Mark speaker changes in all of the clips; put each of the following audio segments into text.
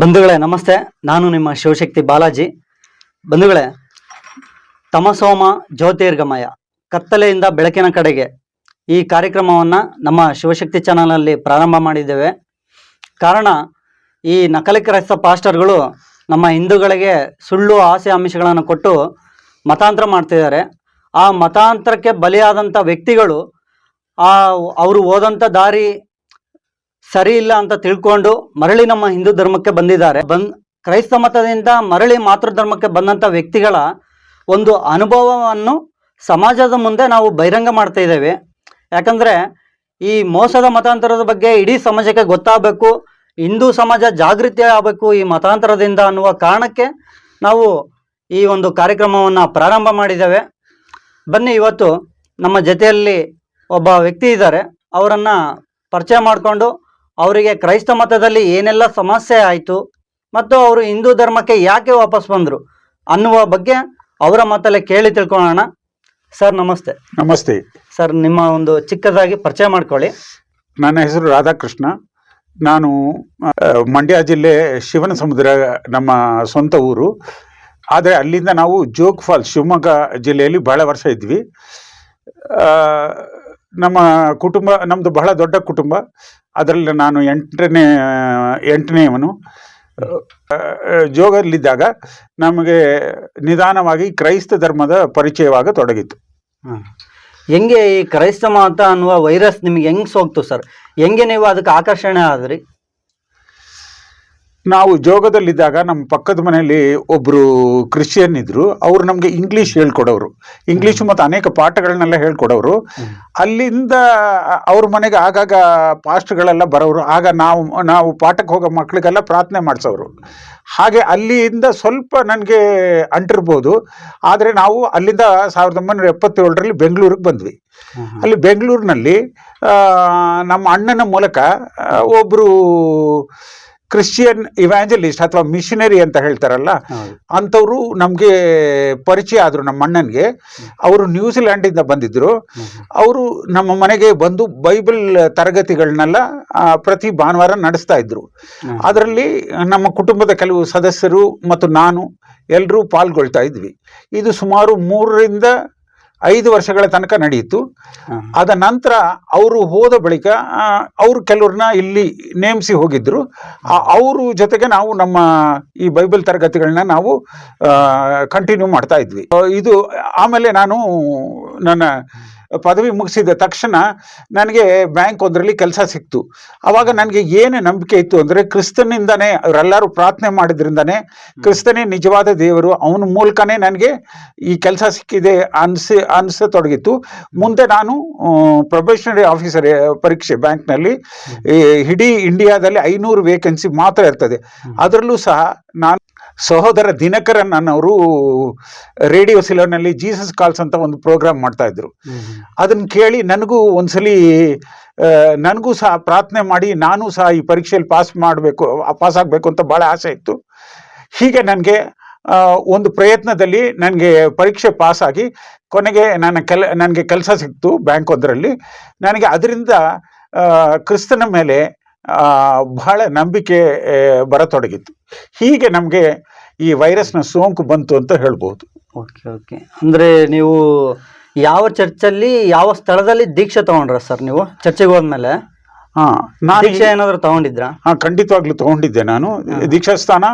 Speaker 1: ಬಂಧುಗಳೇ, ನಮಸ್ತೆ. ನಾನು ನಿಮ್ಮ ಶಿವಶಕ್ತಿ ಬಾಲಾಜಿ. ಬಂಧುಗಳೇ, ತಮಸೋಮ ಜ್ಯೋತಿರ್ಗಮಯ, ಕತ್ತಲೆಯಿಂದ ಬೆಳಕಿನ ಕಡೆಗೆ ಈ ಕಾರ್ಯಕ್ರಮವನ್ನು ನಮ್ಮ ಶಿವಶಕ್ತಿ ಚಾನಲಲ್ಲಿ ಪ್ರಾರಂಭ ಮಾಡಿದ್ದೇವೆ. ಕಾರಣ, ಈ ನಕಲಿ ಕ್ರೈಸ್ತ ಪಾಸ್ಟರ್ಗಳು ನಮ್ಮ ಹಿಂದೂಗಳಿಗೆ ಸುಳ್ಳು ಆಸೆ ಆಮಿಷಗಳನ್ನು ಕೊಟ್ಟು ಮತಾಂತರ ಮಾಡ್ತಿದ್ದಾರೆ. ಆ ಮತಾಂತರಕ್ಕೆ ಬಲಿಯಾದಂಥ ವ್ಯಕ್ತಿಗಳು, ಆ, ಅವರು ಹೋದಂಥ ದಾರಿ ಸರಿ ಇಲ್ಲ ಅಂತ ತಿಳ್ಕೊಂಡು ಮರಳಿ ನಮ್ಮ ಹಿಂದೂ ಧರ್ಮಕ್ಕೆ ಬಂದಿದ್ದಾರೆ. ಬಂದ್ ಕ್ರೈಸ್ತ ಮತದಿಂದ ಮರಳಿ ಮಾತೃ ಧರ್ಮಕ್ಕೆ ಬಂದಂಥ ವ್ಯಕ್ತಿಗಳ ಒಂದು ಅನುಭವವನ್ನು ಸಮಾಜದ ಮುಂದೆ ನಾವು ಬಹಿರಂಗ ಮಾಡ್ತಾ ಇದ್ದೇವೆ. ಯಾಕಂದ್ರೆ ಈ ಮೋಸದ ಮತಾಂತರದ ಬಗ್ಗೆ ಇಡೀ ಸಮಾಜಕ್ಕೆ ಗೊತ್ತಾಗಬೇಕು, ಹಿಂದೂ ಸಮಾಜ ಜಾಗೃತಿ ಆಗಬೇಕು ಈ ಮತಾಂತರದಿಂದ ಅನ್ನುವ ಕಾರಣಕ್ಕೆ ನಾವು ಈ ಒಂದು ಕಾರ್ಯಕ್ರಮವನ್ನು ಪ್ರಾರಂಭ ಮಾಡಿದ್ದೇವೆ. ಬನ್ನಿ ಇವತ್ತು ನಮ್ಮ ಜೊತೆಯಲ್ಲಿ ಒಬ್ಬ ವ್ಯಕ್ತಿ ಇದ್ದಾರೆ. ಅವರನ್ನು ಪರಿಚಯ ಮಾಡಿಕೊಂಡು ಅವರಿಗೆ ಕ್ರೈಸ್ತ ಮತದಲ್ಲಿ ಏನೆಲ್ಲ ಸಮಸ್ಯೆ ಆಯಿತು ಮತ್ತು ಅವರು ಹಿಂದೂ ಧರ್ಮಕ್ಕೆ ಯಾಕೆ ವಾಪಸ್ ಬಂದರು ಅನ್ನುವ ಬಗ್ಗೆ ಅವರ ಮಾತಲ್ಲೇ ಕೇಳಿ ತಿಳ್ಕೊಳ್ಳೋಣ. ಸರ್ ನಮಸ್ತೆ.
Speaker 2: ನಮಸ್ತೆ.
Speaker 1: ಸರ್ ನಿಮ್ಮ ಒಂದು ಚಿಕ್ಕದಾಗಿ ಪರಿಚಯ ಮಾಡ್ಕೊಳ್ಳಿ.
Speaker 2: ನನ್ನ ಹೆಸರು ರಾಧಾಕೃಷ್ಣ. ನಾನು ಮಂಡ್ಯ ಜಿಲ್ಲೆ ಶಿವನ ಸಮುದ್ರ ನಮ್ಮ ಸ್ವಂತ ಊರು. ಆದರೆ ಅಲ್ಲಿಂದ ನಾವು ಜೋಗ್ ಫಾಲ್ಸ್ ಶಿವಮೊಗ್ಗ ಜಿಲ್ಲೆಯಲ್ಲಿ ಬಹಳ ವರ್ಷ ಇದ್ವಿ. ನಮ್ಮ ಕುಟುಂಬ ನಮ್ಮದು ಬಹಳ ದೊಡ್ಡ ಕುಟುಂಬ. ಅದರಲ್ಲಿ ನಾನು ಎಂಟನೇ ಎಂಟನೇವನು ಜೋಗದಲ್ಲಿದ್ದಾಗ ನಮಗೆ ನಿಧಾನವಾಗಿ ಕ್ರೈಸ್ತ ಧರ್ಮದ ಪರಿಚಯವಾಗ ತೊಡಗಿತು
Speaker 1: ಹೆಂಗೆ ಈ ಕ್ರೈಸ್ತ ಮತ ಅನ್ನುವ ವೈರಸ್ ನಿಮ್ಗೆ ಹೆಂಗ್ ಸೋಕ್ತು ಸರ್? ಹೆಂಗೆ ನೀವು ಅದಕ್ಕೆ ಆಕರ್ಷಣೆ ಆದ್ರಿ?
Speaker 2: ನಾವು ಜೋಗದಲ್ಲಿದ್ದಾಗ ನಮ್ಮ ಪಕ್ಕದ ಮನೆಯಲ್ಲಿ ಒಬ್ಬರು ಕ್ರಿಶ್ಚಿಯನ್ ಇದ್ದರು ಅವ್ರು ನಮಗೆ ಇಂಗ್ಲಿಷ್ ಹೇಳ್ಕೊಡೋರು. ಇಂಗ್ಲಿಷ್ ಮತ್ತು ಅನೇಕ ಪಾಠಗಳನ್ನೆಲ್ಲ ಹೇಳ್ಕೊಡೋರು. ಅಲ್ಲಿಂದ ಅವ್ರ ಮನೆಗೆ ಆಗಾಗ ಪಾಸ್ಟ್ಗಳೆಲ್ಲ ಬರೋರು. ಆಗ ನಾವು ನಾವು ಪಾಠಕ್ಕೆ ಹೋಗೋ ಮಕ್ಕಳಿಗೆಲ್ಲ ಪ್ರಾರ್ಥನೆ ಮಾಡಿಸೋರು. ಹಾಗೆ ಅಲ್ಲಿಂದ ಸ್ವಲ್ಪ ನನಗೆ ಅಂಟಿರ್ಬೋದು. ಆದರೆ ನಾವು ಅಲ್ಲಿಂದ ಸಾವಿರದ ಒಂಬೈನೂರ ಎಪ್ಪತ್ತೇಳರಲ್ಲಿ ಬೆಂಗಳೂರಿಗೆ ಬಂದ್ವಿ. ಅಲ್ಲಿ ಬೆಂಗಳೂರಿನಲ್ಲಿ ನಮ್ಮ ಅಣ್ಣನ ಮೂಲಕ ಒಬ್ಬರು ಕ್ರಿಶ್ಚಿಯನ್ ಇವ್ಯಾಂಜಲಿಸ್ಟ್ ಅಥವಾ ಮಿಷನರಿ ಅಂತ ಹೇಳ್ತಾರಲ್ಲ
Speaker 1: ಅಂತವರು
Speaker 2: ಅಂಥವ್ರು ನಮಗೆ ಪರಿಚಯ ಆದರು ನಮ್ಮ ಅಣ್ಣನಿಗೆ. ಅವರು ನ್ಯೂಜಿಲ್ಯಾಂಡಿಂದ ಬಂದಿದ್ದರು ಅವರು ನಮ್ಮ ಮನೆಗೆ ಬಂದು ಬೈಬಲ್ ತರಗತಿಗಳನ್ನೆಲ್ಲ ಪ್ರತಿ ಭಾನುವಾರ ನಡೆಸ್ತಾ ಇದ್ರು.
Speaker 1: ಹ್ಮ್.
Speaker 2: ಅದರಲ್ಲಿ ನಮ್ಮ ಕುಟುಂಬದ ಕೆಲವು ಸದಸ್ಯರು ಮತ್ತು ನಾನು ಎಲ್ಲರೂ ಪಾಲ್ಗೊಳ್ತಾ ಇದ್ವಿ. ಇದು ಸುಮಾರು ಮೂರರಿಂದ ಐದು ವರ್ಷಗಳ ತನಕ ನಡೆಯಿತು. ಅದ ನಂತರ ಅವರು ಹೋದ ಬಳಿಕ ಅವರು ಕೆಲವ್ರನ್ನ ಇಲ್ಲಿ ನೇಮಿಸಿ ಹೋಗಿದ್ರು. ಅವರು ಜೊತೆಗೆ ನಾವು ನಮ್ಮ ಈ ಬೈಬಲ್ ತರಗತಿಗಳನ್ನ ನಾವು ಕಂಟಿನ್ಯೂ ಮಾಡ್ತಾ ಇದ್ವಿ. ಇದು ಆಮೇಲೆ ನಾನು ನನ್ನ ಪದವಿ ಮುಗಿಸಿದ ತಕ್ಷಣ ನನಗೆ ಬ್ಯಾಂಕ್ ಒಂದರಲ್ಲಿ ಕೆಲಸ ಸಿಕ್ತು. ಆವಾಗ ನನಗೆ ಏನು ನಂಬಿಕೆ ಇತ್ತು ಅಂದರೆ ಕ್ರಿಸ್ತನಿಂದನೇ ಅವರೆಲ್ಲರೂ ಪ್ರಾರ್ಥನೆ ಮಾಡಿದ್ರಿಂದನೇ ಕ್ರಿಸ್ತನೇ ನಿಜವಾದ ದೇವರು ಅವನ ಮೂಲಕನೇ ನನಗೆ ಈ ಕೆಲಸ ಸಿಕ್ಕಿದೆ ಅನ್ಸಿ ಅನಿಸತೊಡಗಿತ್ತು. ಮುಂದೆ ನಾನು ಪ್ರೊಬೆಷನರಿ ಆಫೀಸರ್ ಪರೀಕ್ಷೆ ಬ್ಯಾಂಕ್ನಲ್ಲಿ ಇಡೀ ಇಂಡಿಯಾದಲ್ಲಿ ಐನೂರು ವೇಕೆನ್ಸಿ ಮಾತ್ರ ಇರ್ತದೆ. ಅದರಲ್ಲೂ ಸಹ ನಾನು ಸಹೋದರ ದಿನಕರನ್ ಅನ್ನೋರು ರೇಡಿಯೋ ಸಿಲೋನಲ್ಲಿ ಜೀಸಸ್ ಕಾಲ್ಸ್ ಅಂತ ಒಂದು ಪ್ರೋಗ್ರಾಮ್ ಮಾಡ್ತಾ ಇದ್ರು. ಅದನ್ನ ಕೇಳಿ ನನಗೂ ಒಂದ್ಸಲಿ ನನಗೂ ಸಹ ಪ್ರಾರ್ಥನೆ ಮಾಡಿ ನಾನು ಸಹ ಈ ಪರೀಕ್ಷೆಯಲ್ಲಿ ಪಾಸ್ ಮಾಡಬೇಕು ಪಾಸ್ ಆಗಬೇಕು ಅಂತ ಭಾಳ ಆಸೆ ಇತ್ತು. ಹೀಗೆ ನನಗೆ ಒಂದು ಪ್ರಯತ್ನದಲ್ಲಿ ನನಗೆ ಪರೀಕ್ಷೆ ಪಾಸ್ ಆಗಿ ಕೊನೆಗೆ ನನ್ನ ಕೆಲ ನನಗೆ ಕೆಲಸ ಸಿಕ್ತು ಬ್ಯಾಂಕ್ ಒಂದರಲ್ಲಿ. ನನಗೆ ಅದರಿಂದ ಕ್ರಿಸ್ತನ ಮೇಲೆ ಬಹಳ ನಂಬಿಕೆ ಬರತೊಡಗಿತ್ತು. ಹೀಗೆ ನಮಗೆ ಈ ವೈರಸ್ನ ಸೋಂಕು ಬಂತು ಅಂತ ಹೇಳ್ಬೋದು.
Speaker 1: Okay okay. ಅಂದರೆ ನೀವು ಯಾವ ಚರ್ಚಲ್ಲಿ ಯಾವ ಸ್ಥಳದಲ್ಲಿ ದೀಕ್ಷೆ ತೊಗೊಂಡ್ರ ಸರ್ ನೀವು? ಚರ್ಚೆಗೆ ಹೋದ್ಮೇಲೆ?
Speaker 2: ಹಾಂ ನಾನು
Speaker 1: ದೀಕ್ಷೆ ಏನಾದರೂ ತಗೊಂಡಿದ್ರಾ?
Speaker 2: ಹಾಂ ಖಂಡಿತವಾಗ್ಲೂ ತಗೊಂಡಿದ್ದೆ ನಾನು. ದೀಕ್ಷಾಸ್ಥಾನ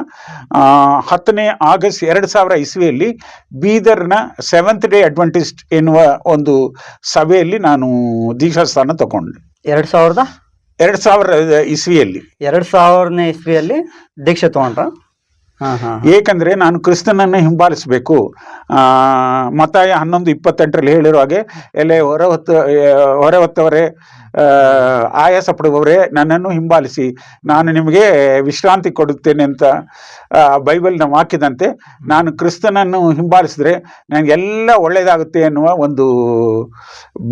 Speaker 2: ಹತ್ತನೇ ಆಗಸ್ಟ್ ಎರಡು ಸಾವಿರ ಇಸ್ವಿಯಲ್ಲಿ ಬೀದರ್ನ ಸೆವೆಂತ್ ಡೇ ಅಡ್ವೆಂಟಿಸ್ಟ್ ಎನ್ನುವ ಒಂದು ಸಭೆಯಲ್ಲಿ ನಾನು ದೀಕ್ಷಾಸ್ಥಾನ ತಗೊಂಡೆ.
Speaker 1: ಎರಡು ಸಾವಿರದ
Speaker 2: ಎರಡು ಸಾವಿರ ಇಸ್ವಿಯಲ್ಲಿ.
Speaker 1: ಎರಡ್ ಸಾವಿರನೇ ಇಸ್ವಿಯಲ್ಲಿ ದೀಕ್ಷೆ ತಗೊಂಡ್ರ.
Speaker 2: ಏಕೆಂದರೆ ನಾನು ಕ್ರಿಸ್ತನನ್ನು ಹಿಂಬಾಲಿಸಬೇಕು. ಮತಾಯ ಹನ್ನೊಂದು ಇಪ್ಪತ್ತೆಂಟರಲ್ಲಿ ಹೇಳಿರೋ ಹಾಗೆ ಎಲೆ ಹೊರ ಹೊತ್ತ ಹೊರ ಹೊತ್ತವರೇ ಆಯಾಸ ಪಡುವವರೇ ನನ್ನನ್ನು ಹಿಂಬಾಲಿಸಿ ನಾನು ನಿಮಗೆ ವಿಶ್ರಾಂತಿ ಕೊಡುತ್ತೇನೆ ಅಂತ ಬೈಬಲ್ ಬೈಬಲ್ನ ವಾಕ್ಯದಂತೆ ನಾನು ಕ್ರಿಸ್ತನನ್ನು ಹಿಂಬಾಲಿಸಿದ್ರೆ ನನಗೆಲ್ಲ ಒಳ್ಳೆಯದಾಗುತ್ತೆ ಎನ್ನುವ ಒಂದು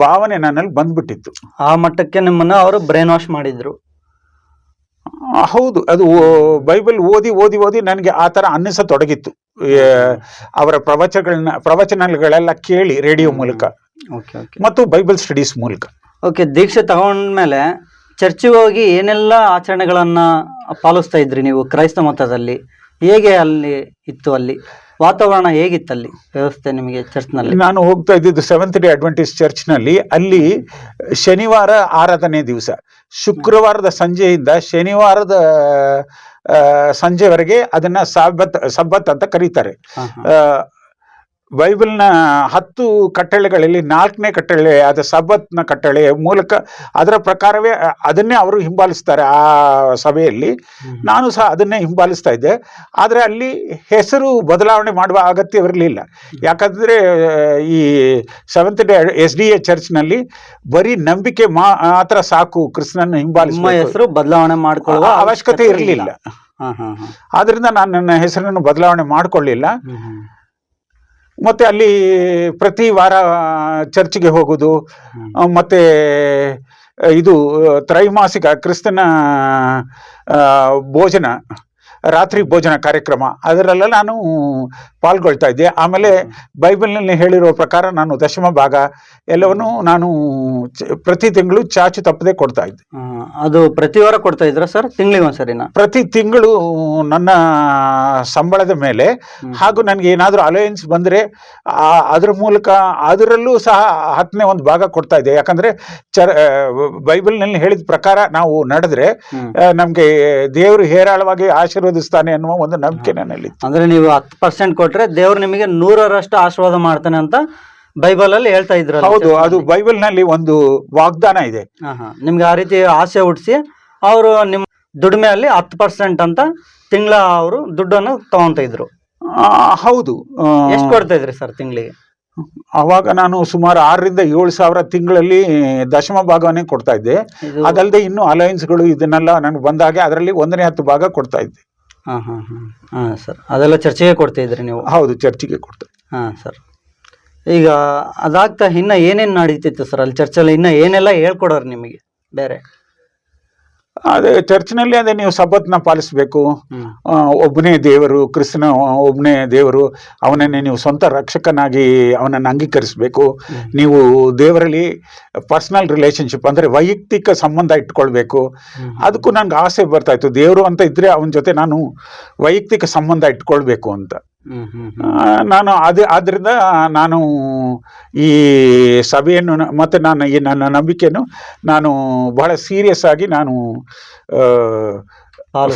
Speaker 2: ಭಾವನೆ ನನ್ನಲ್ಲಿ ಬಂದ್ಬಿಟ್ಟಿತ್ತು.
Speaker 1: ಆ ಮಟ್ಟಕ್ಕೆ ನಿಮ್ಮನ್ನು ಅವರು ಬ್ರೈನ್ ವಾಶ್ ಮಾಡಿದ್ರು.
Speaker 2: ಹೌದು. ಅದು ಓ- ಬೈಬಲ್ ಓದಿ ಓದಿ ಓದಿ ನನಗೆ ಆ ಥರ ಅನ್ನಿಸತೊಡಗಿತ್ತು ಅವರ ಪ್ರವಚಗಳನ್ನ ಪ್ರವಚನಗಳೆಲ್ಲ ಕೇಳಿ ರೇಡಿಯೋ ಮೂಲಕ.
Speaker 1: Okay okay.
Speaker 2: ಮತ್ತು ಬೈಬಲ್ ಸ್ಟಡೀಸ್ ಮೂಲಕ.
Speaker 1: ಓಕೆ ದೀಕ್ಷೆ ತಗೊಂಡ್ಮೇಲೆ ಚರ್ಚಿಗೆ ಹೋಗಿ ಏನೆಲ್ಲ ಆಚರಣೆಗಳನ್ನ ಪಾಲಿಸ್ತಾ ಇದ್ರಿ ನೀವು ಕ್ರೈಸ್ತ ಮತದಲ್ಲಿ? ಹೇಗೆ ಅಲ್ಲಿ ಇತ್ತು ಅಲ್ಲಿ? ವಾತಾವರಣ ಹೇಗಿತ್ತಲ್ಲಿ ವ್ಯವಸ್ಥೆ ನಿಮಗೆ ಚರ್ಚ್ನಲ್ಲಿ?
Speaker 2: ನಾನು ಹೋಗ್ತಾ ಇದ್ದಿದ್ದು ಸೆವೆಂತ್ ಡೇ ಅಡ್ವೆಂಟೇಜ್ ಚರ್ಚ್ನಲ್ಲಿ. ಅಲ್ಲಿ ಶನಿವಾರ ಆರಾಧನೆ ದಿವಸ. ಶುಕ್ರವಾರದ ಸಂಜೆಯಿಂದ ಶನಿವಾರದ ಸಂಜೆವರೆಗೆ ಅದನ್ನ ಸಬ್ಬತ್ ಸಬ್ಬತ್ ಅಂತ ಕರೀತಾರೆ. ಬೈಬಲ್ನ ಹತ್ತು ಕಟ್ಟಳೆಗಳಲ್ಲಿ ನಾಲ್ಕನೇ ಕಟ್ಟಳೆ ಆದ ಸಬ್ಬತ್ನ ಕಟ್ಟಳೆ ಮೂಲಕ ಅದರ ಪ್ರಕಾರವೇ ಅದನ್ನೇ ಅವರು ಹಿಂಬಾಲಿಸ್ತಾರೆ ಆ ಸಭೆಯಲ್ಲಿ. ನಾನು ಸಹ ಅದನ್ನೇ ಹಿಂಬಾಲಿಸ್ತಾ ಇದ್ದೆ. ಆದರೆ ಅಲ್ಲಿ ಹೆಸರು ಬದಲಾವಣೆ ಮಾಡುವ ಅಗತ್ಯವಿರಲಿಲ್ಲ ಯಾಕಂದರೆ ಈ seventh day S D A ಚರ್ಚ್ನಲ್ಲಿ ಬರೀ ನಂಬಿಕೆ ಮಾತ್ರ ಸಾಕು
Speaker 1: ಕೃಷ್ಣನ
Speaker 2: ಹಿಂಬಾಲಿಸುವ
Speaker 1: ಹೆಸರು ಬದಲಾವಣೆ ಮಾಡಿಕೊಳ್ಳುವ
Speaker 2: ಅವಶ್ಯಕತೆ ಇರಲಿಲ್ಲ.
Speaker 1: ಆದ್ದರಿಂದ
Speaker 2: ಆದ್ರಿಂದ ನಾನು ನನ್ನ ಹೆಸರನ್ನು ಬದಲಾವಣೆ ಮಾಡಿಕೊಳ್ಳಿಲ್ಲ. ಮತ್ತೆ ಅಲ್ಲಿ ಪ್ರತಿ ವಾರ ಚರ್ಚ್ಗೆ ಹೋಗೋದು. ಮತ್ತೆ ಇದು ತ್ರೈಮಾಸಿಕ ಕ್ರಿಸ್ತನ ಭೋಜನ ರಾತ್ರಿ ಭೋಜನ ಕಾರ್ಯಕ್ರಮ ಅದರಲ್ಲೆಲ್ಲ ನಾನು ಪಾಲ್ಗೊಳ್ತಾ ಇದ್ದೆ. ಆಮೇಲೆ ಬೈಬಲ್ನಲ್ಲಿ ಹೇಳಿರೋ ಪ್ರಕಾರ ನಾನು ದಶಮ ಭಾಗ ಎಲ್ಲವನ್ನು ನಾನು ಪ್ರತಿ ತಿಂಗಳು ಚಾಚು ತಪ್ಪದೆ ಕೊಡ್ತಾ ಇದ್ದೆ.
Speaker 1: ಅದು ಪ್ರತಿ ವಾರ ಕೊಡ್ತಾ ಇದ್ರ ಸರ್? ತಿಂಗಳಿಗೆ ಒಂದ್ಸರಿನ?
Speaker 2: ಪ್ರತಿ ತಿಂಗಳು ನನ್ನ ಸಂಬಳದ ಮೇಲೆ ಹಾಗೂ ನನಗೆ ಏನಾದರೂ ಅಲಯನ್ಸ್ ಬಂದರೆ ಅದ್ರ ಮೂಲಕ ಅದರಲ್ಲೂ ಸಹ ಹತ್ತನೇ ಒಂದು ಭಾಗ ಕೊಡ್ತಾ ಇದ್ದೆ. ಯಾಕಂದರೆ ಚರ್ ಬೈಬಲ್ನಲ್ಲಿ ಹೇಳಿದ ಪ್ರಕಾರ ನಾವು ನಡೆದ್ರೆ. ನಮಗೆ ದೇವರು ಹೇರಾಳವಾಗಿ ಆಶೀರ್ವದಿಸ್ತಾನೆ ಅನ್ನುವ ಒಂದು ನಂಬಿಕೆ ನನ್ನಲ್ಲಿ.
Speaker 1: ಅಂದ್ರೆ ನೀವು ಹತ್ತು ಪರ್ಸೆಂಟ್ ಕೊಟ್ರೆ ದೇವ್ರು ನಿಮಗೆ ನೂರರಷ್ಟು ಆಶೀರ್ವಾದ ಮಾಡ್ತಾನೆ ಅಂತ ಬೈಬಲ್ ಅಲ್ಲಿ ಹೇಳ್ತಾ ಇದ್ರು
Speaker 2: ಹೌದು ಅದು ಬೈಬಲ್ನಲ್ಲಿ ಒಂದು ವಾಗ್ದಾನ ಇದೆ.
Speaker 1: ನಿಮ್ಗೆ ಆ ರೀತಿ ಆಸೆ ಹುಟ್ಟಿಸಿ ಅವರು ನಿಮ್ಮ ದುಡಿಮೆಯಲ್ಲಿ ಹತ್ತು ಪರ್ಸೆಂಟ್ ಅಂತ ತಿಂಗಳ ಅವರು ದುಡ್ಡನ್ನು ತಗೊಂತ ಇದ್ರು.
Speaker 2: ಆ, ಹೌದು.
Speaker 1: ಎಷ್ಟು ಕೊಡ್ತಾ ಇದ್ರಿ ಸರ್ ತಿಂಗಳಿಗೆ?
Speaker 2: ಅವಾಗ ನಾನು ಸುಮಾರು ಆರರಿಂದ ಏಳು ಸಾವಿರ ತಿಂಗಳಲ್ಲಿ ದಶಮ ಭಾಗವನ್ನೇ ಕೊಡ್ತಾ ಇದ್ದೆ.
Speaker 1: ಇದು
Speaker 2: ಅದಲ್ಲದೆ ಇನ್ನು ಅಲಯನ್ಸ್ಗಳು ಇದನ್ನೆಲ್ಲ ನನಗೆ ಬಂದಾಗೆ ಅದರಲ್ಲಿ ಒಂದನೇ ಹತ್ತು ಭಾಗ ಕೊಡ್ತಾ ಇದ್ದೆ.
Speaker 1: ಹಾ ಹಾ ಹಾ. ಹಾಂ ಸರ್. ಅದೆಲ್ಲ ಚರ್ಚೆಗೆ ಕೊಡ್ತಾ ಇದ್ರಿ ನೀವು?
Speaker 2: ಹೌದು ಚರ್ಚೆಗೆ ಕೊಡ್ತಾ ಹಾಂ
Speaker 1: ಹಾ ಸರ್. ಈಗ ಅದಾಗ್ತಾ ಇನ್ನ ಏನೇನು ನಡೀತಿತ್ತು ಸರ್? ಅಲ್ಲಿ ಚರ್ಚಲ್ಲಿ ಇನ್ನ ಏನೆಲ್ಲ ಹೇಳ್ಕೊಡೋರು ನಿಮಗೆ ಬೇರೆ?
Speaker 2: ಅದೇ ಚರ್ಚ್ನಲ್ಲಿ ಅದೇ ನೀವು ಸಬ್ಬತ್ನ ಪಾಲಿಸಬೇಕು. ಒಬ್ಬನೇ ದೇವರು ಕ್ರಿಸ್ತನ ಒಬ್ಬನೇ ದೇವರು ಅವನನ್ನೇ ನೀವು ಸ್ವಂತ ರಕ್ಷಕನಾಗಿ ಅವನನ್ನು ಅಂಗೀಕರಿಸಬೇಕು. ನೀವು ದೇವರಲ್ಲಿ ಪರ್ಸನಲ್ ರಿಲೇಶನ್ಶಿಪ್ ಅಂದರೆ ವೈಯಕ್ತಿಕ ಸಂಬಂಧ ಇಟ್ಕೊಳ್ಬೇಕು. ಅದಕ್ಕೂ ನಂಗೆ ಆಸೆ ಬರ್ತಾಯಿತ್ತು ದೇವರು ಅಂತ ಇದ್ದರೆ ಅವನ ಜೊತೆ ನಾನು ವೈಯಕ್ತಿಕ ಸಂಬಂಧ ಇಟ್ಕೊಳ್ಬೇಕು ಅಂತ. ನಾನು ಅದು ಆದ್ದರಿಂದ ನಾನು ಈ ಸಭೆಯನ್ನು ಮತ್ತು ನಾನು ಈ ನನ್ನ ನಂಬಿಕೆಯನ್ನು ನಾನು ಬಹಳ ಸೀರಿಯಸ್ ಆಗಿ ನಾನು